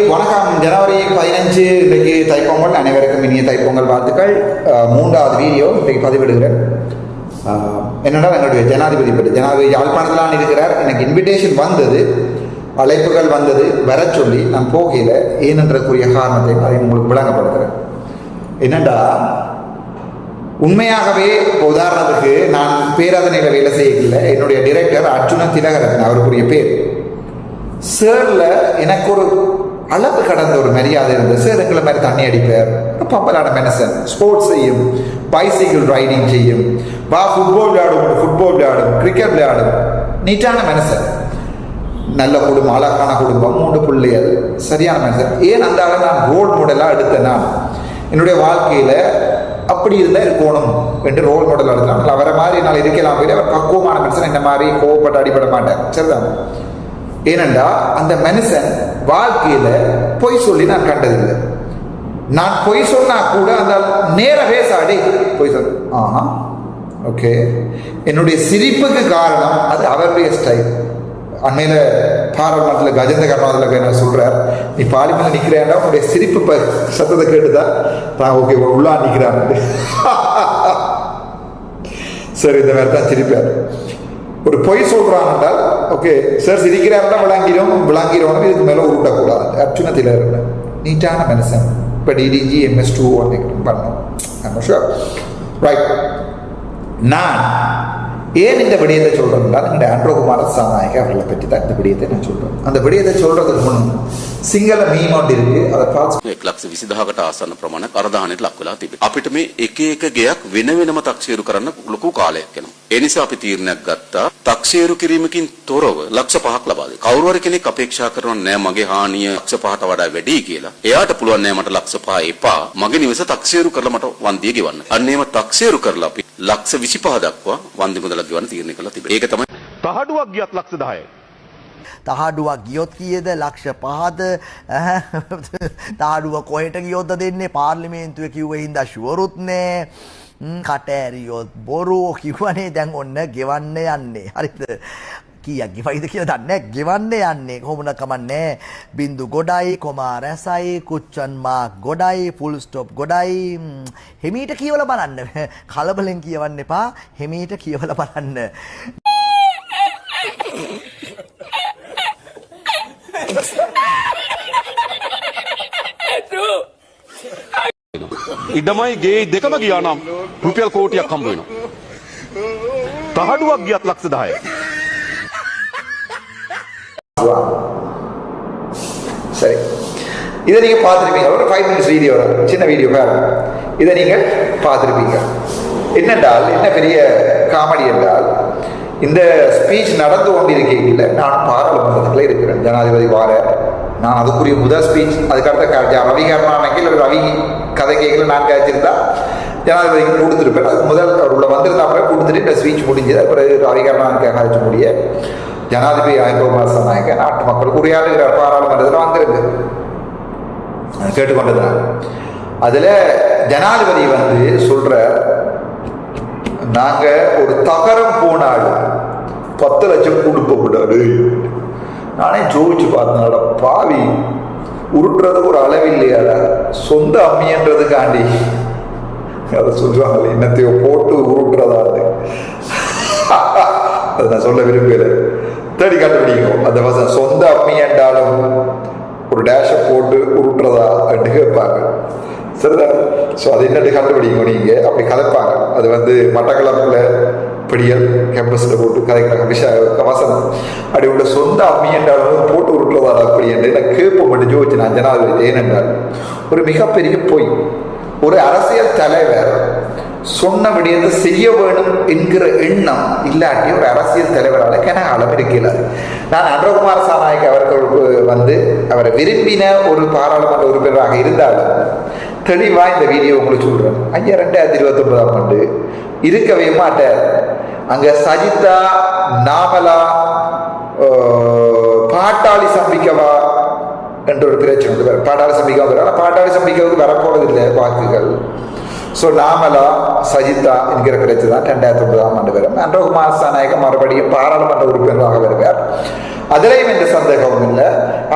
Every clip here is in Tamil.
வணக்கம். ஜனவரி பதினஞ்சு இன்றைக்கு தைப்பொங்கல். அனைவருக்கும் இனிய தைப்பொங்கல் வாழ்த்துக்கள். மூன்றாவது வீடியோ இன்றைக்கு பதிவிடுகிறேன். அஹ், என்னடா எங்களுடைய ஜனாதிபதி பற்றி. ஜனாதிபதி யாழ்ப்பாணத்திலான் இருக்கிறார். எனக்கு இன்விடேஷன் வந்தது. அழைப்புகள் வந்தது. வர சொல்லி நான் போகையில் ஏனென்றக்குரிய காரணத்தை அதை உங்களுக்கு விளங்கப்படுத்துகிறேன் என்னண்டா? உண்மையாகவே இப்போ உதாரணத்துக்கு நான் பேராதனையில் வேலை செய்யல என்னுடைய டிரெக்டர் அர்ஜுன திலகரன் அவருக்குரிய பேர். சேர்ல எனக்கு ஒரு அளவு கடந்த ஒரு மரியாதை இருந்தது. சார் எங்களை மாதிரி தண்ணி அடிப்பார் ஒரு பம்பலான மனுஷன் ஸ்போர்ட்ஸ் செய்யும். பைசைக்கிள் ரைடிங் செய்யும். வா ஃபுட்பால் விளையாடும். ஃபுட்பால் விளையாடும். கிரிக்கெட் விளையாடும். நீட்டான மனுஷன் நல்ல குடும்பம். அழகான குடும்பம். மூன்று பிள்ளைகள். சரியான மனுஷன் ஏன் அந்த ஆளை நான் ரோல் மாடலாக எடுத்தேன்? நான் என்னுடைய வாழ்க்கையில் அப்படி இருந்தால் இருக்கணும். என்று ரோல் மாடல் எடுத்தான். அவரை மாதிரி என்னால் இருக்கலாம். போய் அவர் பக்குவமான மனுஷன். என்ன மாதிரி கோவப்பட்டு அடிபட மாட்டேன். சரிதான். ஏனென்றா அந்த மனுஷன் வாழ்க்கையில பொய் சொல்லி நான் கண்டதில்லை. நான் பொய் சொன்னா கூட அந்த நேர பேசாடி பொய் சொல். ஆஹா ஓகே. என்னுடைய சிரிப்புக்கு காரணம் அது அவருடைய ஸ்டைல் அண்மையில பாராளுமன்றத்தில் கஜேந்திர கருணாதில் என்ன சொல்றார் நீ பாலிமரில் நிற்கிறேன்டா உன்னுடைய சிரிப்பு ப சத்தத்தை கேட்டுதான் நான் ஓகே உள்ளா நிற்கிறான் சரி இந்த மாதிரி தான் சிரிப்பார் ஒரு பொய் சொல்றான் என்றால் ஓகே சார் சிரிக்கிறார்னா விளங்கிடும் விளங்கிடும் இதுக்கு மேலே உருட்டக்கூடாது அர்ச்சுனத்தில் இருந்தேன் நீட்டான மனுஷன் இப்போ டிடிஜி எம்எஸ் டூ ஒன்று பண்ணும் ஷுவர் ரைட் நான் ஏன் இந்த விடயத்தை சொல்றேன்னா எங்களுடைய ஆண்ட்ரோகுமார சாநாயக அவர்களை பற்றி தான் இந்த விடயத்தை நான் சொல்றேன் அந்த விடயத்தை சொல்றதுக்கு முன் சிங்கள மீம் ஒன்று இருக்கு அதை பார்த்து එක් ලක්ෂ විසිදහකට ආසන්න ප්‍රමාණයක් අර්ධානයට ලක් වෙලා තිබේ. අපිට මේ එක එක ගෙයක් වෙන වෙනම තක්සේරු කරන්න ලොකු කාලයක් යනවා. ඒ නිසා අපි තීරණයක් ගත්තා තක්සේරු කිරීමකින් තොරව ලක්ෂ පහක් ලබා දෙන්න. කවුරු හරි කෙනෙක් අපේක්ෂා කරනවා නෑ මගේ හානිය ලක්ෂ පහට වඩා වැඩි කියලා. එයාට පුළුවන් නෑ මට ලක්ෂ පහ එපා. මගේ නිවස තක්සේරු කරලා මට වන්දිය ගෙවන්න. අන්න එහෙම තක්සේරු කරලා අපි ලක්ෂ 25 දක්වා වන්දි මුදලක් ගෙවන්න තීරණය කළා තිබේ. ඒක තමයි තහඩුවක් ගියත් ලක්ෂ 10යි. තහඩුවක් ගියොත් කියද? ලක්ෂ පහද? තාඩුව කොහෙට ගියොත්ද දෙන්නේ? පාර්ලිමේන්තුව කිව්ව හින්දා ශුවරුත් නෑ. කට ඇරියොත් බොරුෝ කිව්වනේ. දැන් ඔන්න ගෙවන්න යන්නේ. හරිද කියක් ගෙවයිද කියලා දන්න ගෙවන්න යන්නේ කොමුණ කමන්නේ? බින්දු ගොඩයි කොමා රැසයි කුච්චන්මා ගොඩයි ෆුල් ස්ටොප් ගොඩයි. ම්, හෙමීට කියවල බලන්න. කලබලෙන් කියවන්න එපා. හෙමීට කියවල බලන්න. ඉඩමයි ගේ දෙකම ගියා නම් රුපියල් කෝටියක් හම්බ වෙනවා. තහඩුවක් ගියත් ලක්ෂ 10යි. சரி. இதை நீங்கள் பார்த்துருப்பீங்க. ஒரு ஃபைவ் மினிட்ஸ் வீடியோ சின்ன வீடியோ வேறு இதை நீங்கள் பார்த்துருப்பீங்க. என்னென்றால் என்ன பெரிய காமெடி என்றால் இந்த ஸ்பீச் நடந்து கொண்டிருக்கையில் நான் பாராளுமன்றத்தில் இருக்கிறேன். ஜனாதிபதி வார. நான் அதுக்குரிய முதல் ஸ்பீச் அதுக்கடுத்த ரவி கருணாநிதிக்கு ரவி கதை கேட்கல நான் கேச்சிருந்தா ஜனாதிபதிக்கு கொடுத்துருப்பேன். அது முதல் அவர் உள்ள வந்திருந்தா அப்புறம் கொடுத்துட்டு இந்த ஸ்பீச் முடிஞ்சது. அப்புறம் ரவி கருணாநிதிக்காக கழிச்சு முடிய. ஜனாதிபதி ஆயந்தோமார் நாயக்க நாட்டு மக்களுக்கு உரையாடுகிற பாராளுமன்றத்தில் வந்திருக்கு அது கேட்டுக்கொண்டதுனால அதுல ஜனாதிபதி வந்து சொல்ற நாங்க ஒரு தகரம் போனாலும் பத்து லட்சம் கொடுக்க கூடாது நானே ஜோதிச்சு பார்த்தனால பாவி உருட்டுறதுக்கு ஒரு அளவு அளவில்லையாடா சொந்த அம்மின்றதுக்காண்டி அதை சொல்றாங்க என்னத்தையோ போட்டு உருட்டுறதா அதை நான் சொல்ல விரும்பலை தேடி கண்டுபிடிக்கும் அந்த வசனம் சொந்த அம்மி என்றாலும் ஒரு டேஷை போட்டு உருட்டுறதா அப்படின்னு கேட்பாங்க சரிதான் ஸோ அது என்னட்டு கண்டுபிடிக்கும் நீங்கள் அப்படி கதைப்பாங்க அது வந்து மட்டக்களப்பில் பிடியல் கேம்பஸில் போட்டு கதைக்கிறாங்க விஷ வசனம் அப்படி உள்ள சொந்த அம்மி என்றாலும் போட்டு உருட்டுறதா அப்படி என்று நான் கேட்போம் மட்டும் ஜோதிச்சு நான் ஜனாதிபதி ஏனென்றால் ஒரு மிகப்பெரிய பொய் ஒரு அரசியல் தலைவர் சொன்ன விடயத்தை செய்ய வேணும் என்கிற எண்ணம் இல்லாட்டி ஒரு அரசியல் தலைவரால் கன அளவு இருக்கிறார் நான் அன்றகுமார் சாநாயக் அவர்களுக்கு வந்து அவரை விரும்பின ஒரு பாராளுமன்ற உறுப்பினராக இருந்தாலும் தெளிவா இந்த வீடியோ உங்களுக்கு சொல்றேன். ஐயா ரெண்டாயிரத்தி இருபத்தி ஒன்பதாம் ஆண்டு இருக்கவே மாட்டார். அங்க சஜிதா நாமலா பாட்டாளி சம்பிக்கவா என்ற ஒரு பிரச்சனை பாட்டாளி சம்பிக்கா ஆனால் பாட்டாளி சம்பிக்கவுக்கு வரப்போறது இல்லை வாக்குகள். ஸோ நாமலா சஜிதா என்கிற கிடைச்சி தான் ரெண்டாயிரத்தி ஒன்பதாம் ஆண்டு வரும். அன்றகுமார் சாநாயகம் மறுபடியும் பாராளுமன்ற உறுப்பினராக வருவார் அதிலையும் எந்த சந்தேகமும் இல்லை.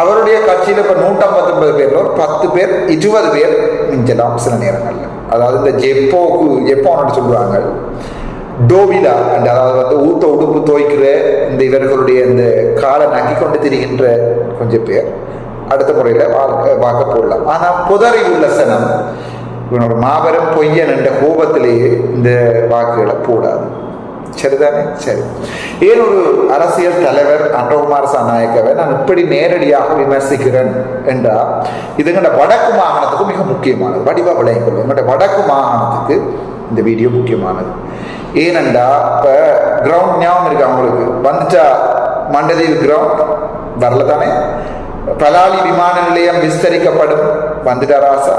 அவருடைய கட்சியில் இப்போ நூற்றம்பத்தொன்பது பேர்ல ஒரு பத்து பேர் இருபது பேர் மிஞ்சலாம் சில நேரங்களில். அதாவது இந்த ஜெப்போக்கு ஜெப்போன்னு சொல்லுவாங்க. டோவிலா அண்ட் அதாவது வந்து ஊத்த உடுப்பு துவைக்கிற இந்த இவர்களுடைய இந்த காலை நக்கி கொண்டு திரிகின்ற கொஞ்சம் பேர். அடுத்த முறையில் வாக்க போடலாம். ஆனால் புதறி உள்ள சனம் இவனோட மாபெரும் பொய்யன் என்ற கோபத்திலேயே இந்த வாக்குகளை போடாது. சரிதானே? சரி. ஏன் ஒரு அரசியல் தலைவர் அன்றகுமார் சாநாயக்கவை நான் இப்படி நேரடியாக விமர்சிக்கிறேன் என்றால் இது எங்களோட வடக்கு மாகாணத்துக்கு மிக முக்கியமானது. வடிவா விளையங்கள் எங்களோட வடக்கு மாகாணத்துக்கு இந்த வீடியோ முக்கியமானது. ஏனெண்டா இப்போ கிரவுண்ட் ஞாபகம் இருக்கு அவங்களுக்கு வந்துட்டா மண்டலியில் கிரவுண்ட் வரல தானே? பலாலி விமான நிலையம் விஸ்தரிக்கப்படும் வந்துட்டாராசா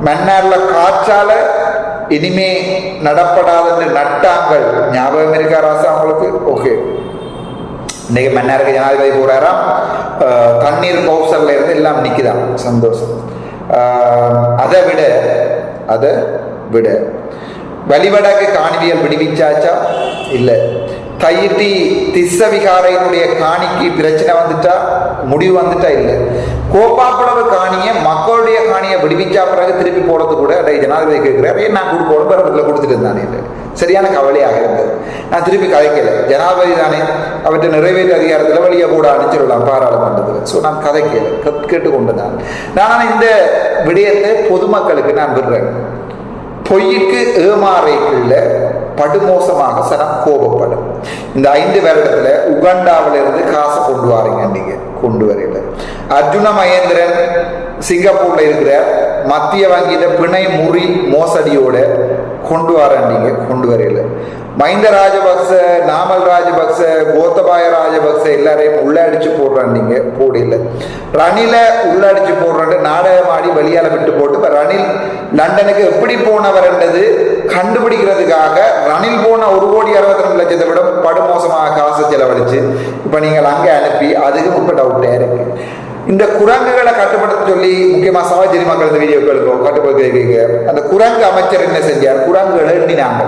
மன்னார்ல காற்றால இனிமே நடப்படாதுன்னு நட்டாங்கள் ஞாபகம் இருக்கா ராசா அவங்களுக்கு ஓகே இன்னைக்கு மன்னாருக்கு ஜனாதிபதி போறாராம் தண்ணீர் கௌசல்ல இருந்து எல்லாம் நிக்குதாம் சந்தோஷம் அதை விட அதை விட வழிவடக்கு காணிவியல் விடுவிச்சாச்சா இல்லை தையிட்டி திஸ்ஸவிகாரையினுடைய காணிக்கு பிரச்சனை வந்துட்டா முடிவு வந்துட்டா இல்லை. கோப்பாப்புளவு காணியை மக்களுடைய காணியை விடுவிச்சா பிறகு திருப்பி போடுறது கூட அடைய ஜனாதிபதி கேட்கிறார் ஏன் நான் கொடுக்கணும் பிறகு கொடுத்துட்டு இருந்தானே இல்லை சரியான கவலையாக இருந்தது. நான் திருப்பி கதைக்கல. ஜனாதிபதி தானே அவற்றை நிறைவேற்ற அதிகாரத்தில் வழியை கூட அனுப்பிச்சிடலாம் பாராளுமன்றத்தில். ஸோ நான் கதைக்கல. கேட்டு கேட்டுக்கொண்டு நான் நான் இந்த விடயத்தை பொதுமக்களுக்கு நான் விடுறேன். பொய்யுக்கு ஏமாறைக்குள்ள படுமோசமாக சனம் கோபப்படும். இந்த ஐந்து வருடத்துல உகண்டாவில இருந்து காசை கொண்டு வாரீங்க நீங்க கொண்டு வரையில. அர்ஜுன மகேந்திரன் சிங்கப்பூர்ல இருக்கிற மத்திய வங்கியில பிணை முறி மோசடியோட கொண்டு வரீங்க கொண்டு வரையில. மஹிந்த ராஜபக்ச நாமல் ராஜபக்ச கோத்தபாய ராஜபக்ச எல்லாரையும் உள்ள அடிச்சு போடுறான் நீங்க போடல. ரணில உள்ள அடிச்சு போடுறான்னு நாடகமாடி வெளியால விட்டு போட்டு இப்ப ரணில் லண்டனுக்கு எப்படி போனவர்ன்றது கண்டுபிடிக்கிறதுக்காக ரணில் போன ஒரு கோடி அறுபத்தி ரெண்டு லட்சத்தை விட படுமோசமாக காசு செலவழிச்சு இப்ப நீங்கள் அங்கே அனுப்பி அதுக்கு ரொம்ப டவுட்டே இருக்கு. இந்த குரங்குகளை கட்டுப்படுத்த சொல்லி முக்கியமா சவாஜரி மக்கள் இந்த வீடியோக்களுக்கும் கட்டுப்படுத்திருக்கீங்க அந்த குரங்கு அமைச்சர் என்ன செஞ்சார்? குரங்குகளை எண்ணினாங்க.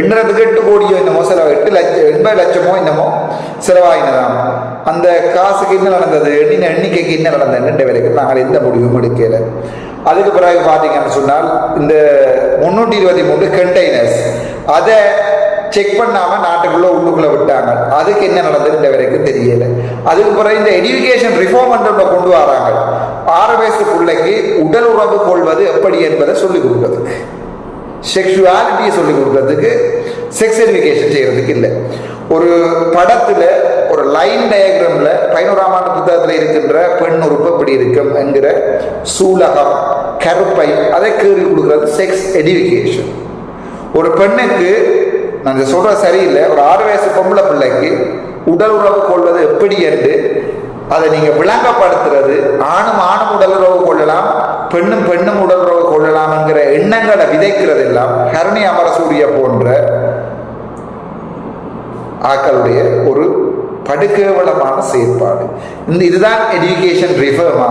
எண்ணுறதுக்கு எட்டு கோடியோ என்னமோ செலவு எட்டு லட்சம் எண்பது லட்சமோ என்னமோ செலவாகினதாம் அந்த காசுக்கு என்ன நடந்தது? எண்ணின எண்ணிக்கைக்கு என்ன நடந்தது? ரெண்டு வரைக்கும் நாங்கள் எந்த முடிவும் எடுக்கல. அதுக்கு பிறகு பார்த்தீங்கன்னு சொன்னால் இந்த முன்னூற்றி இருபத்தி மூணு கண்டெய்னர்ஸ் அதை செக் பண்ணாமல் நாட்டுக்குள்ளே உள்ளுக்குள்ளே விட்டாங்க. அதுக்கு என்ன நடந்ததுன்ற வரைக்கும் தெரியலை. அதுக்கு பிறகு இந்த எஜுகேஷன் ரிஃபார்ம் ஒன்று கொண்டு வராங்க. ஆறு வயசு பிள்ளைக்கு உடல் உறவு கொள்வது எப்படி என்பதை சொல்லிக் கொடுக்குறதுக்கு செக்ஷுவாலிட்டியை சொல்லிக் கொடுக்கறதுக்கு செக்ஸ் எஜுகேஷன் செய்கிறதுக்கு இல்லை. ஒரு படத்தில் லைன் டயக்ராம்ல பதினோராம் ஆண்டு புத்தகத்தில் இருக்கின்ற பெண் உறுப்பு எப்படி இருக்கும் என்கிற சூலகம் கருப்பை அதை கீறி கொடுக்கறது செக்ஸ் எஜுகேஷன் ஒரு பெண்ணுக்கு நான் சொல்ற சரியில்லை ஒரு ஆறு வயசு பொம்பளை பிள்ளைக்கு உடல் உறவு கொள்வது எப்படி என்று அதை நீங்க விளங்கப்படுத்துறது ஆணும் ஆணும் உடல் உறவு கொள்ளலாம் பெண்ணும் பெண்ணும் உடல் உறவு கொள்ளலாம் என்கிற எண்ணங்களை விதைக்கிறது எல்லாம் ஹரணி அமரசூரிய போன்ற ஆக்களுடைய ஒரு படுகேவலமான செயற்பாடு. இந்த இதுதான் எஜுகேஷன் ரிஃபர்மா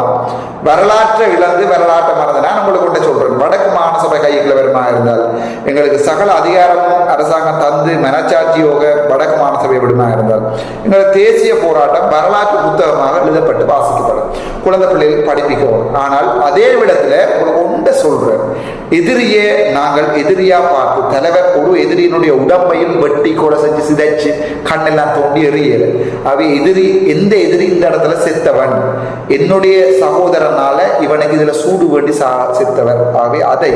வரலாற்றை இழந்து வரலாற்றை மறந்து நான் உங்களுக்கு கொண்டு சொல்றேன். வடக்கு மாநசபை கைக்குள்ள வருமா இருந்தால்? எங்களுக்கு சகல அதிகாரமும் அரசாங்கம் தந்து மனச்சாட்சியோக வடக்கு மாநசபை விடுமா இருந்தால்? எங்களது தேசிய போராட்டம் வரலாற்று புத்தகமாக எழுதப்பட்டு வாசிக்கப்படும். குழந்தை பிள்ளைகள் படிப்பிக்கவும். ஆனால் அதே விடத்துல ஒரு ஒன்றை சொல்றேன். எதிரியே நாங்கள் எதிரியா பார்த்து தலைவர் ஒரு எதிரியினுடைய உடம்பையும் வெட்டி கொலை செஞ்சு சிதைச்சு கண்ணெல்லாம் தோண்டி எறியலை. அவை எதிரி எந்த எதிரி இந்த இடத்துல செத்தவன்? என்னுடைய சகோதரனால இவனுக்கு இதுல சூடு வேண்டி சா செத்தவர் ஆகவே அதை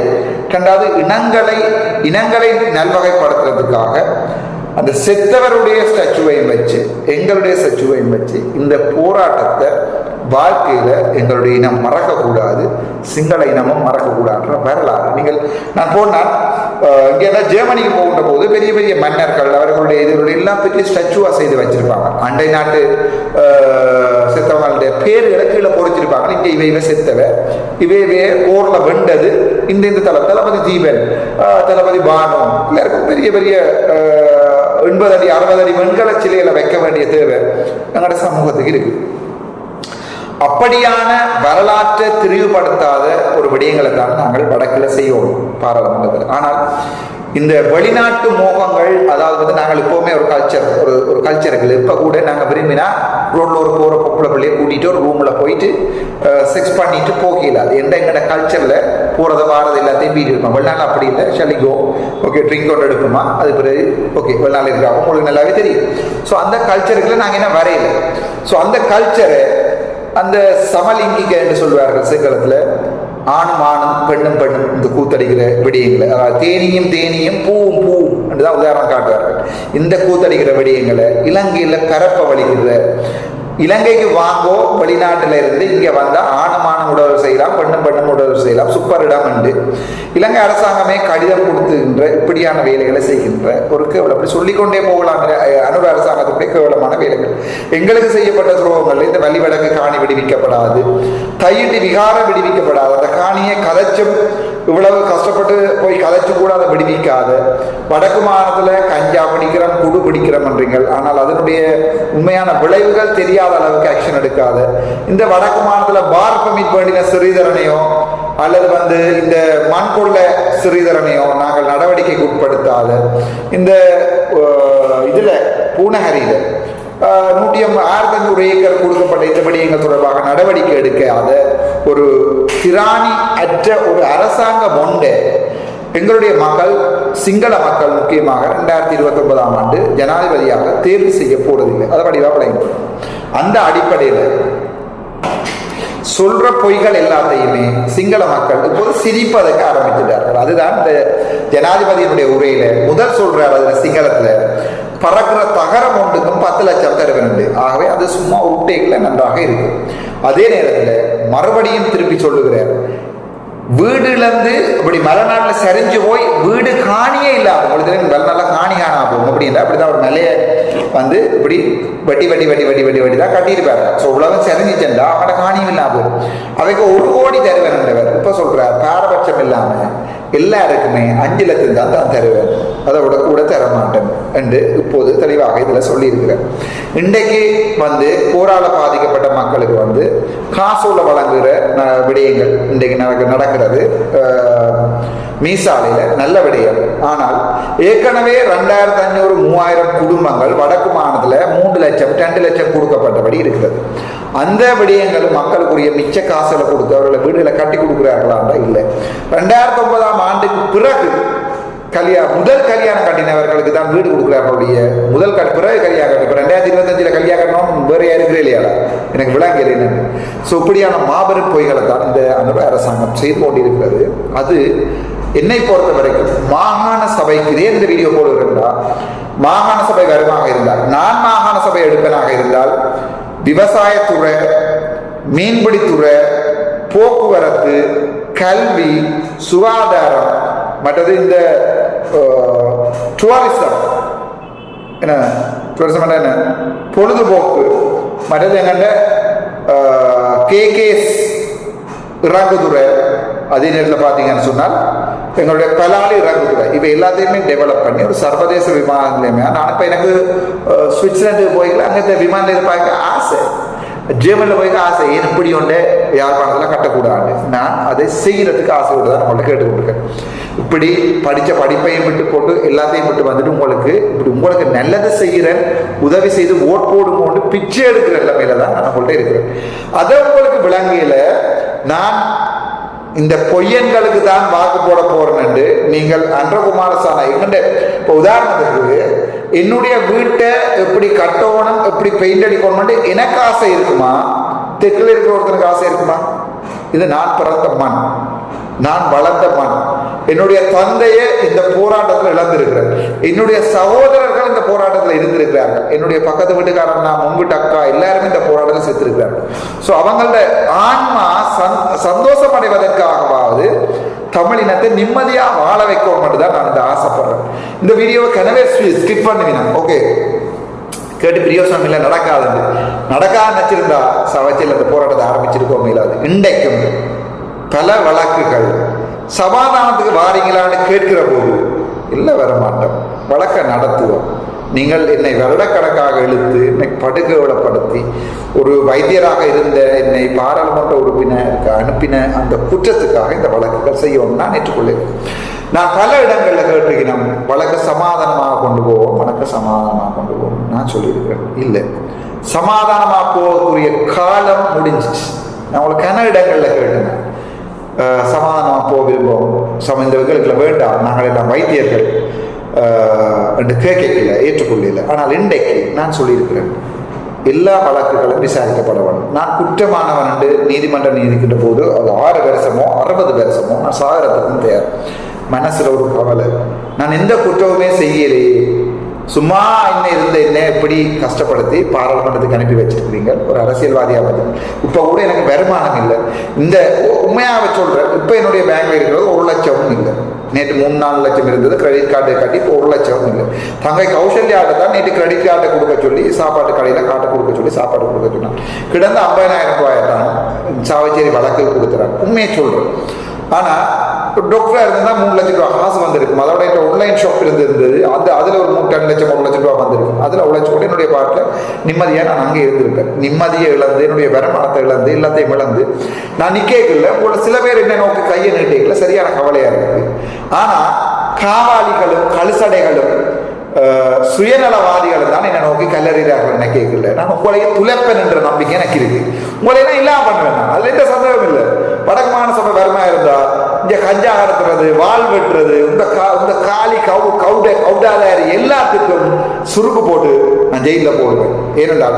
ரெண்டாவது இனங்களை இனங்களை நல்வகைப்படுத்துறதுக்காக அந்த செத்தவருடைய ஸ்டாச்சுவையும் வச்சு எங்களுடைய ஸ்டாச்சுவையும் வச்சு இந்த போராட்டத்தை வாழ்க்கையில எங்களுடைய இனம் மறக்கக்கூடாது சிங்கள இனமும் மறக்கக்கூடாதுன்ற வரலாறு. நீங்கள் நான் போனால் இங்கேனா ஜெர்மனிக்கு போகின்ற போது பெரிய பெரிய மன்னர்கள் அவர்களுடைய இதுகளுடைய எல்லாம் பெரிய ஸ்டாச்சுவா செய்து வச்சிருப்பாங்க. அண்டை நாட்டு அஹ், செத்தவங்களுடைய பேர்களை கீழே பொறிச்சிருப்பாங்க. இங்கே இவை இவை செத்தவ. இவை இவை போர்ல வெண்டது இந்த இந்த தலை தளபதி தீபன் தளபதி பானு. எல்லாருக்கும் பெரிய பெரிய எண்பது அடி அறுபது அடி வெண்கல சிலைகளை வைக்க வேண்டிய தேவை எங்களோட சமூகத்துக்கு இருக்கு. அப்படியான வரலாற்றை திரிவுபடுத்தாத ஒரு விடயங்களை தான் நாங்கள் வடக்கில் செய்வோம் பாராளுமன்றத்தில் ஆனால் இந்த வெளிநாட்டு மோகங்கள் அதாவது வந்து நாங்கள் எப்போவுமே ஒரு கல்ச்சர் ஒரு ஒரு கல்ச்சருக்கு இப்போ கூட நாங்கள் விரும்பினா ரோட்ல ஒரு போகிற பொம்பளை பிள்ளைய கூட்டிகிட்டு ஒரு ரூமில் போயிட்டு செக்ஸ் பண்ணிட்டு போகல அது எந்த எங்கட கல்ச்சரில் போகிறத வாரது எல்லாத்தையும் வீடு இருப்போம். வெளிநாள் அப்படி இல்லை. ஷலிகோ ஓகே ட்ரிங்க் ஒன்று எடுக்குமா அது பிறகு ஓகே வெளிநாள் இருக்காங்க. உங்களுக்கு நல்லாவே தெரியும். ஸோ அந்த கல்ச்சருக்குள்ள நாங்கள் என்ன வரையலை? ஸோ அந்த கல்ச்சரை அந்த சமலிங்கிக என்று சொல்வார்கள் சிங்களத்தில் ஆணும் ஆணும் பெண்ணும் பெண்ணும் இந்த கூத்தடிக்கிற விடயங்களை. அதாவது தேனியும் தேனியும் பூவும் பூவும் என்றுதான் உதாரணம் காட்டுவார்கள். இந்த கூத்தடிக்கிற விடயங்களை இலங்கையில் கரப்பை வலிக்கிற இலங்கைக்கு வாங்கோ வெளிநாட்டில இருந்து இங்க வந்தா ஆணுமான உடல் செய்யலாம் பெண்ணும் பெண்ணும் உடல் செய்யலாம் சூப்பர் இடம் உண்டு. இலங்கை அரசாங்கமே கடிதம் கொடுத்துகின்ற இப்படியான வேலைகளை செய்கின்ற ஒரு கேவலம். அப்படி சொல்லிக்கொண்டே போகலாம் அனுர அரசாங்கத்துடைய கேவலமான வேலைகள். எங்களுக்கு செய்யப்பட்ட துரோகங்கள் இந்த வழிவடக்கு காணி விடுவிக்கப்படாது. கையிட்டு விகாரம் விடுவிக்கப்படாது. அந்த காணியை கதைச்சும் இவ்வளவு கஷ்டப்பட்டு போய் கதைச்சு கூட அதை விடுவிக்காத. வடக்கு மாநிலத்தில் கஞ்சா பிடிக்கிறோம் குடு பிடிக்கிறோம்ன்றீங்கள் ஆனால் அதனுடைய உண்மையான விளைவுகள் தெரியாத அளவுக்கு ஆக்ஷன் எடுக்காது. இந்த வடக்கு மாநிலத்தில் பார் பமிட் பண்ணின சிறிதரனையோ அல்லது வந்து இந்த மண் கொள்ள சிறிதரனையோ நாங்கள் நடவடிக்கைக்கு உட்படுத்தாத. இந்த இதில் பூனஹரியில் நூற்றி ஐம்பது ஆயிரத்தி ஐநூறு ஏக்கர் கொடுக்கப்பட்ட இந்த விடயங்கள் தொடர்பாக நடவடிக்கை எடுக்காத ஒரு திராணி அற்ற ஒரு அரசாங்கம் ஒன்று எங்களுடைய மக்கள் சிங்கள மக்கள் முக்கியமாக ரெண்டாயிரத்தி இருபத்தி ஒன்பதாம் ஆண்டு ஜனாதிபதியாக தேர்வு செய்ய போவதில்லை. அதை வடிவாக அந்த அடிப்படையில் சொல்ற பொய்கள் எல்லாத்தையுமே சிங்கள மக்கள் இப்போது சிரிப்பதற்கு ஆரம்பித்துட்டார்கள். அதுதான் இந்த ஜனாதிபதியினுடைய உரையில முதல் சொல்றார் அதுல சிங்களத்துல பறக்கிற தகரம் ஒன்றுக்கும் பத்து லட்சம் தருவனுண்டு. ஆகவே அது சும்மா உருட்டைகளை நன்றாக இருக்கு. அதே நேரத்தில் மறுபடியும் திருப்பி சொல்லுகிறார். வீடுலேருந்து இப்படி மலைநாட்டில் சரிஞ்சு போய் வீடு காணியே இல்லாம உங்களுக்கு நல்ல நல்ல காணி காணாம போகும். அப்படி இல்லை அப்படிதான் ஒரு நிலைய வந்து இப்படி வட்டி வட்டி வட்டி வட்டி வட்டி வட்டி தான் கட்டியிருப்பாரு. ஸோ உலகம் சரிஞ்சிச்சா அவனோட காணியும் இல்லாம போகும். அதுக்கு ஒரு கோடி தருவேன் இப்போ சொல்கிறார் பாரபட்சம் இல்லாம எல்லாருக்குமே அஞ்சு லட்சம் தான் தான் தருவேன். அதை விட கூட தர மாட்டேன் என்று இப்போது தெளிவாக இதில் சொல்லியிருக்கிறேன் இன்றைக்கு வந்து போரால பாதிக்கப்பட்ட மக்களுக்கு வந்து காசோல வழங்குகிற விடயங்கள் இன்றைக்கு நடக்க நடக்கிறது. மீசாலையில் நல்ல விடயம். ஆனால் ஏற்கனவே ரெண்டாயிரத்தி ஐநூறு மூவாயிரம் குடும்பங்கள் வடக்கு மாநிலத்தில் மூன்று லட்சம் ரெண்டு லட்சம் கொடுக்கப்பட்டபடி இருக்கிறது. அந்த விடயங்கள் மக்களுக்குரிய மிச்ச காசுல கொடுத்து அவர்களை வீடுகளை கட்டி கொடுக்குறார்களா இல்லை. ரெண்டாயிரத்தி ஒன்பதாம் ஆண்டுக்கு பிறகு கல்யாணம் முதல் கல்யாணம் கட்டினவர்களுக்கு தான் வீடு கொடுக்குறார்களுடைய முதல் கட் பிறகு கல்யாணம் கட்டி இப்போ ரெண்டாயிரத்தி இருபத்தஞ்சில் கல்யாணம் கட்டணும் வேறு யாருக்கிறே இல்லையாடா? எனக்கு விளங்கல என்னன்னு. ஸோ இப்படியான மாபெரும் பொய்களை தான் இந்த அனுபவ அரசாங்கம் செய்து கொண்டிருக்கிறது. அது என்னை பொறுத்த வரைக்கும் மாகாண சபைக்கு இதே இந்த வீடியோ போடுகிறா மாகாண சபை வருமாக இருந்தால் நான் மாகாண சபை எடுப்பனாக இருந்தால் விவசாயத்துறை மீன்பிடித்துறை போக்குவரத்து கல்வி சுகாதாரம் மற்றது இந்த டூரிசம் என்ன டூரிசம் என்ன? பொழுதுபோக்கு. மற்றது எங்கண்ட கேகேஸ் இறங்குதுறை. அதே நேரத்தில் பார்த்தீங்கன்னு சொன்னால் எங்களுடைய பலாலி இறங்குதுறை இவை எல்லாத்தையுமே டெவலப் பண்ணி ஒரு சர்வதேச விமான நிலையமே நான் இப்போ எனக்கு அஹ், சுவிட்சர்லாந்து போய்க்கல அங்கே விமான நிலையம் பார்க்க ஆசை. ஜெர்மனில் போய்க்க ஆசை. ஏன் இப்படி ஒன்று யாழ்ப்பாணத்தில் கட்டக்கூடாது. நான் அதை செய்கிறதுக்கு ஆசை தான் உங்கள்ட்ட கேட்டுக்கொண்டிருக்கேன். இப்படி படித்த படிப்பையும் விட்டு போட்டு எல்லாத்தையும் விட்டு வந்துட்டு உங்களுக்கு இப்படி உங்களுக்கு நல்லதை செய்கிறேன் உதவி செய்து ஓட் போட்டு பிச்சை எடுக்கிற நிலைமையில தான் நான் உங்கள்கிட்ட இருக்கிறேன். அதை உங்களுக்கு விளங்கியில நான் இந்த பொய்யன்களுக்கு தான் வாக்கு போட போறேன் நீங்கள் அன்றகுமாரசான எங்கண்ட இப்போ உதாரணத்துக்கு என்னுடைய வீட்டை எப்படி கட்டணும் எப்படி பெயிண்ட் அடிக்கணும்னு எனக்கு ஆசை இருக்குமா? தெற்கில் இருக்கிற ஒருத்தனுக்கு ஆசை இருக்குமா? இது நான் பிறந்த மண். நான் வளர்ந்த மண். என்னுடைய தந்தையே இந்த போராட்டத்தில் இழந்திருக்கிறார். என்னுடைய சகோதரர்கள் இந்த போராட்டத்தில் இருந்திருக்கிறார்கள். என்னுடைய பக்கத்து வீட்டுக்காரன் நான் முன்விட்டு அக்கா எல்லாருமே இந்த போராட்டத்தில் செத்துருக்கிறார்கள் ஸோ அவங்களோட ஆன்மா சந் சந்தோஷம் அடைவதற்காகவாவது தமிழினத்தை நிம்மதியாக வாழ வைக்கணும் மட்டும் தான் நான் இந்த ஆசைப்படுறேன். இந்த வீடியோவை கனவே ஸ்கிப் பண்ணுவீங்க ஓகே கேட்டு பிரியோசனம் இல்லை நடக்காதுன்னு நடக்காது நினச்சிருந்தா சவச்சில் அந்த போராட்டத்தை ஆரம்பிச்சிருக்கோம் இல்லாது இன்றைக்கும் பல வழக்குகள். சமாதானத்துக்கு வாரீங்களான்னு கேட்கிற போது இல்லை வர மாட்டோம். வழக்கை நடத்துவோம். நீங்கள் என்னை வருடக்கணக்காக இழுத்து என்னை படுகவலப்படுத்தி ஒரு வைத்தியராக இருந்த என்னை பாராளுமன்ற உறுப்பினருக்கு அனுப்பின அந்த குற்றத்துக்காக இந்த வழக்குகள் செய்யணும் நான் ஏற்றுக்கொள்ளேன் நான் பல இடங்களில் கேட்டிருக்கிறோம் வழக்கு சமாதானமாக கொண்டு போவோம் வழக்கு சமாதானமாக கொண்டு போவோம். நான் சொல்லியிருக்கிறேன். இல்லை. சமாதானமாக போகக்கூடிய காலம் முடிஞ்சிச்சு. நான் உங்களுக்கு கன இடங்களில் கேட்டேன். சமாதானமாக போக விரும்புவோம். சம இந்த வேண்டாம். நாங்கள் எல்லாம் வைத்தியர்கள். என்று கேட்கல ஏற்றுக்கொள்ளல ஆனால் இன்றைக்கு நான் சொல்லியிருக்கிறேன் எல்லா வழக்குகளும் விசாரிக்கப்பட வேண்டும். நான் குற்றமானவன் என்று நீதிமன்றம் நீதிக்கின்ற போது அது ஆறு வருஷமோ அறுபது வருஷமோ நான் சாகிறதுக்கும் தயார். மனசில் ஒரு கவலை. நான் எந்த குற்றமுமே செய்யலையே. சும்மா என்ன இருந்த என்ன எப்படி கஷ்டப்படுத்தி பாராளுமன்றத்துக்கு அனுப்பி வச்சிருக்கிறீங்க. ஒரு அரசியல்வாதியாக வந்து. இப்போ கூட எனக்கு வருமானம் இல்லை. இந்த உண்மையாக சொல்கிறேன் இப்போ என்னுடைய பேங்க்ல இருக்கிறது ஒரு லட்சமும் இல்லை. நேற்று மூணு நாலு லட்சம் இருந்தது. கிரெடிட் கார்டை கட்டி இப்போ ஒரு லட்சம் இல்லை. தங்கை கௌசல்யாட்ட தான் நேற்று கிரெடிட் கார்டை கொடுக்க சொல்லி சாப்பாட்டு கடையில் காட்டை கொடுக்க சொல்லி சாப்பாடு கொடுக்க சொன்னான். கிடந்த ஐம்பதாயிரம் ரூபாயை தான் சாவச்சேரி வழக்கு கொடுத்துறாங்க உண்மையை சொல்கிறேன் ஆனால் டாக்டராக இருந்தால் மூணு லட்சம் ரூபா காசு வந்திருக்கும். அதோட ஆன்லைன் ஷாப் இருந்திருந்தது அது அதில் ஒரு மூணு ரெண்டு லட்சம் மூணு லட்சம் ரூபா வந்திருக்கும். அதில் அவ்வளோ கூட என்னுடைய பாட்டில் நிம்மதியாக நான் அங்கே இருந்திருப்பேன். நிம்மதியை இழந்து என்னுடைய வருமானத்தை இழந்து எல்லாத்தையும் இழந்து. நான் நிற்கல உங்களோட சில பேர் என்ன நோக்கி கையை நீட்டிக்கல சரியான கவலையாக இருக்குது ஆனால் காவாளிகளும் கழுசடைகளும் சுயநலவாதிகள் தான் என்னை நோக்கி கல்லறிகிறார்கள் என்ன கேட்கல. நான் உங்களையே துளைப்பேன் என்ற நம்பிக்கை எனக்கு இருக்கு. உங்களையெல்லாம் இல்லாம பண்ணுவேன் நான். அதுல எந்த சந்தேகம் இல்லை. வடக்கு மாநசபை வருமா இருந்தா இந்த கஞ்சா கடத்துறது வால் வெட்டுறது இந்த கா இந்த காலி கவு கவுட கவுடாதாரி எல்லாத்துக்கும் சுருக்கு போட்டு நான் ஜெயில போடுவேன். ஏனென்றால்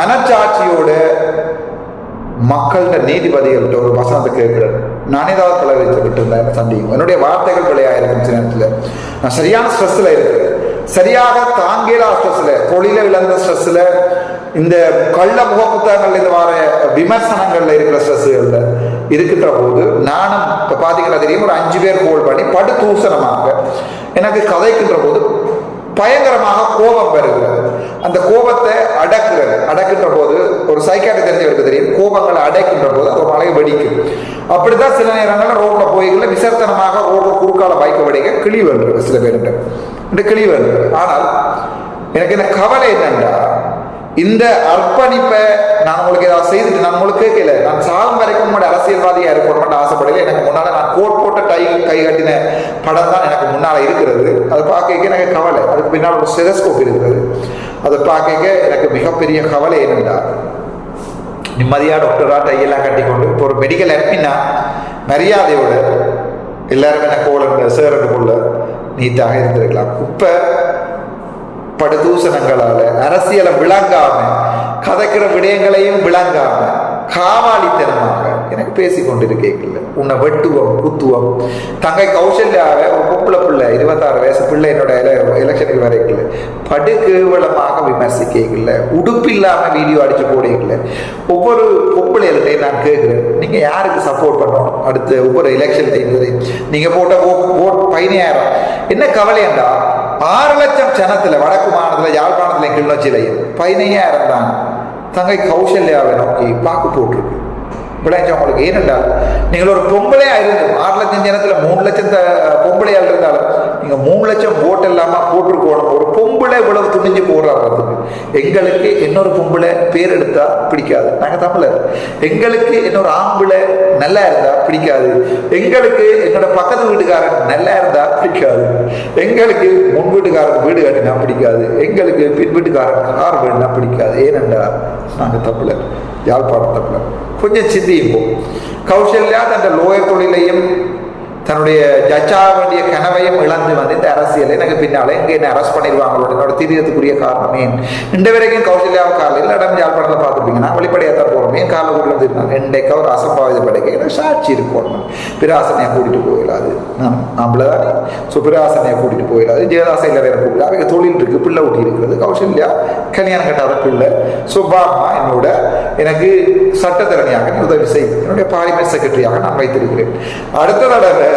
மனச்சாட்சியோட மக்கள்கிட்ட நீதிபதிகள்கிட்ட ஒரு வசனத்தை கேட்கிறேன். நான் ஏதாவது தலைவரித்து வைத்து விட்டுருந்தேன் சந்தேகம் என்னுடைய வார்த்தைகள் பிழையாக இருக்கும் சில நேரத்தில். நான் சரியான ஸ்ட்ரெஸ்ஸில் இருக்கிறேன் சரியாக தாங்கியலா ஸ்ட்ரெஸ்ல தொழில இழந்த ஸ்ட்ரெஸ்ஸில் இந்த கள்ள முக புத்தகங்கள்ல இருந்து வர விமர்சனங்கள்ல இருக்கிற ஸ்ட்ரெஸ்ஸுகள்ல இருக்கின்ற போது நானும் இப்போ பார்த்தீங்கன்னா தெரியும் ஒரு அஞ்சு பேர் கோல் பண்ணி படு தூசணமாக எனக்கு கதைக்கின்ற போது பயங்கரமாக கோபம் வருகிறது. அந்த கோபத்தை அடக்குறது அடக்குன்ற போது ஒரு சைக்காட்டு தெரிஞ்சவருக்கு தெரியும். கோபங்களை அடக்கின்ற போது அது மழை வெடிக்கும். அப்படிதான் சில நேரங்களில் ரோட்ல போய்களை விசர்த்தனமாக ரோட்ல குறுக்கால பைக்கை வெடிக்க கிளி வந்துருக்கு சில பேருட்டு இந்த கிளி வந்துருக்கு ஆனால் எனக்கு என்ன கவலை என்னன்னா இந்த அர்ப்பணிப்பை நான் உங்களுக்கு ஏதாவது செய்துட்டு நான் உங்களுக்கு கேட்கல. நான் சாகும் வரைக்கும் உங்களோட அரசியல்வாதியா இருக்கணும்னு ஆசைப்படல. எனக்கு முன்னால நான் கோட் போட்ட டை கை கட்டின படம் தான் எனக்கு முன்னால இருக்கிறது. அதை பார்க்க எனக்கு கவலை. அதுக்கு பின்னால் ஒரு ஸ்டெதஸ்கோப் இருக்கிறது. அதை பார்க்க எனக்கு மிகப்பெரிய கவலை என்னென்றா நிம்மதியாக டாக்டரா டையெல்லாம் கட்டிக்கொண்டு இப்போ ஒரு மெடிக்கல் அனுப்பினா மரியாதையோட எல்லாருமே என்ன கோலங்க கொள்ள நீட்டாக இருந்திருக்கலாம். இப்போ படுதூசணங்களால அரசியலை விளங்காம கதைக்கிற விடயங்களையும் விளங்காம காவாலித்தனமாக எனக்கு பேசி கொண்டிருக்கேங்கல்ல உன்னை வெட்டுவோம் குத்துவோம். தங்கை கௌசல்யாவை ஒரு பொம்பளை பிள்ளை இருபத்தாறு வயசு பிள்ளை என்னோட எலெக்ஷனுக்கு வரைக்கல படுகேவலமாக விமர்சிக்கல உடுப்பு இல்லாம வீடியோ அடிச்சு போடுவீங்கள ஒவ்வொரு பொம்பளைகள்கிட்டையும் நான் கேட்கிறேன் நீங்க யாருக்கு சப்போர்ட் பண்ணணும்? அடுத்த ஒவ்வொரு எலெக்ஷன் டைம் நீங்க போட்ட ஓட் பதினாயிரம் என்ன கவலையண்டா? ஆறு லட்சம் ஜனத்தில் வடக்கு மாநிலத்தில் யாழ்ப்பாணத்தில் கிளிநொச்சியிலையும் பதினையாயிரம் தான் தங்கை கௌசல்யாவை நோக்கி பாக்கு போட்டிருக்கு. விளையாச்சு உங்களுக்கு ஏனென்றால் நீங்கள் ஒரு பொம்பளையாக இருந்து ஆறு லட்சம் ஜனத்தில் மூணு லட்சம் த- பொம்பளையா இருந்தாலும் நீங்க மூணு லட்சம் ஓட்டு இல்லாம போட்டிருக்கணும் ஒரு பொம்பளை இவ்வளவு துணிஞ்சு போடுறாங்க எங்களுக்கு இன்னொரு பொம்பளை பேர் எடுத்தா பிடிக்காது. நாங்க தமிழர். எங்களுக்கு இன்னொரு ஆம்பளை நல்லா இருந்தா பிடிக்காது. எங்களுக்கு என்னோட பக்கத்து வீட்டுக்காரன் நல்லா இருந்தா பிடிக்காது. எங்களுக்கு முன் வீட்டுக்காரன் வீடு கட்டினா பிடிக்காது. எங்களுக்கு பின் வீட்டுக்காரன் கார் வேணும்னா பிடிக்காது. ஏனென்றா நாங்க தமிழர். யாழ்ப்பாணம் தமிழர். கொஞ்சம் சிந்திப்போம் கௌசல்யா தன் லோயர் தொழிலையும் தன்னுடைய ஜட்ஜாக வேண்டிய கனவையும் இழந்து வந்து இந்த அரசியல் எனக்கு பின்னாலே இங்கே என்ன அரெஸ்ட் பண்ணிடுவாங்களோ என்னோட தீரியத்துக்குரிய காரணமே. இன்று வரைக்கும் கௌசல்யாவை காலையில் இடம் யாழ்ப்பாணத்தில் பார்த்துப்பீங்கன்னா வெளிப்படையாக தான் போகிறோமே ஏன் காலில் கூட்டிட்டு வந்துருந்தாங்க. இன்றைக்கு ஒரு அசம்பாவித படைக்க சாட்சி இருக்கணும் பிராசனையை கூட்டிட்டு போயிடாது. நான் நம்மள ஸோ பிராசனையை கூட்டிட்டு போயிடாது. ஜெயதாசை இல்லை வேற கூப்பிட்டு அவங்க தொழில் இருக்கு பிள்ளை ஊட்டி இருக்கிறது. கௌசல்யா கல்யாணம் கட்டாத பிள்ளை. ஸோ பாமா என்னோட எனக்கு சட்டத்திறனையாக உதவி செய்யும் என்னுடைய பார்லிமெண்ட் செக்ரட்டரியாக நான் வைத்திருக்கிறேன். அடுத்த தடவை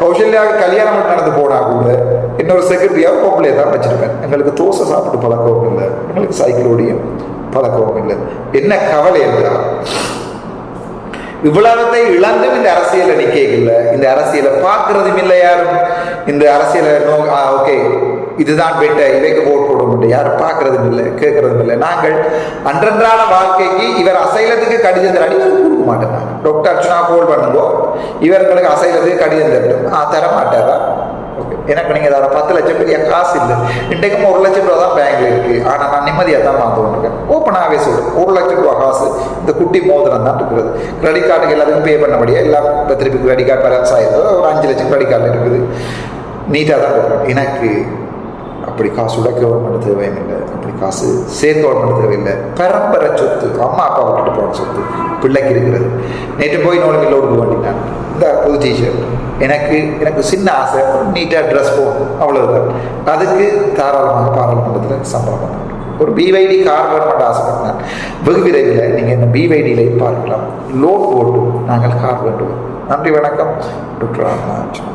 கௌசல்யாவுக்கு கல்யாணம் நடந்து போனா கூட இன்னொரு செக்ரட்டரியாக பொம்பளையை தான் வச்சிருப்பேன். எங்களுக்கு தோசை சாப்பிட்டு பழக்கவும் இல்லை. எங்களுக்கு சைக்கிள் ஓடியும் பழக்கவும் இல்லை. என்ன கவலை என்றால் இவ்வளவத்தை இழந்தும் இந்த அரசியலை நிக்கல இந்த அரசியலை பார்க்கறதும் இல்லை யாரும். இந்த அரசியலை ஓகே இதுதான் பெட்ட இவைக்கு போட்டு போடும் யாரும் பார்க்கறதும் இல்லை கேட்கறதும் இல்லை. நாங்கள் அன்றன்றான வாழ்க்கைக்கு இவர் அசைலத்துக்கு கடிதம் தராடி கொடுக்க மாட்டேன் டாக்டர் அர்ச்சனா கோல் பண்ணுவோம் இவர்களுக்கு அசைலத்துக்கு கடிதம் தரட்டும் ஆ தர மாட்டாரா? ஓகே எனக்கு நீங்கள் தர பத்து லட்சம் பெரிய காசு இல்லை. இன்றைக்கும் ஒரு லட்சம் ரூபா தான் பேங்க்ல இருக்கு. ஆனால் நான் நிம்மதியாக தான் மாற்றுவேன் ஓப்பனாகவே சொல்றேன் ஒரு லட்சம் ரூபா காசு. இந்த குட்டி மோதிரம் தான் இருக்கிறது கிரெடிட் கார்டுக்கு எல்லாத்துக்கும் பே பண்ணபடியா எல்லாம் திருப்பி கிரெடிட் கார்டு பேலன்ஸ் ஆயிருக்கு. ஒரு அஞ்சு லட்சம் கிரெடிட் கார்டு இருக்குது. நீட்டாக தான் எனக்கு அப்படி காசு உள்ள கவர்மெண்ட் தேவையில்லை அப்படி காசு சேர்ந்து கவர்மெண்ட் தேவையில்லை. பரம்பரை சொத்து அம்மா அப்பா விட்டுட்டு போன சொத்து பிள்ளைக்கு இருக்கிறது. நேற்று போய் நோய் லோடு கொடுக்க வேண்டினான் இந்த புது டிஷர்ட் எனக்கு எனக்கு சின்ன ஆசை நீட்டாக ட்ரெஸ் போகணும் அவ்வளோதான் அதுக்கு தாராளமாக பாராளுமன்றத்தில் சம்பளம் பண்ணணும் ஒரு பிவைடி கார் வேணுமென்று ஆசைப்பட்டேன் வெகு விரைவில் நீங்கள் இந்த பிவைடியில் பார்க்கலாம். லோன் போட்டு நாங்கள் கார் வேண்டுவோம் நன்றி வணக்கம். டாக்டர் ராமராஜன்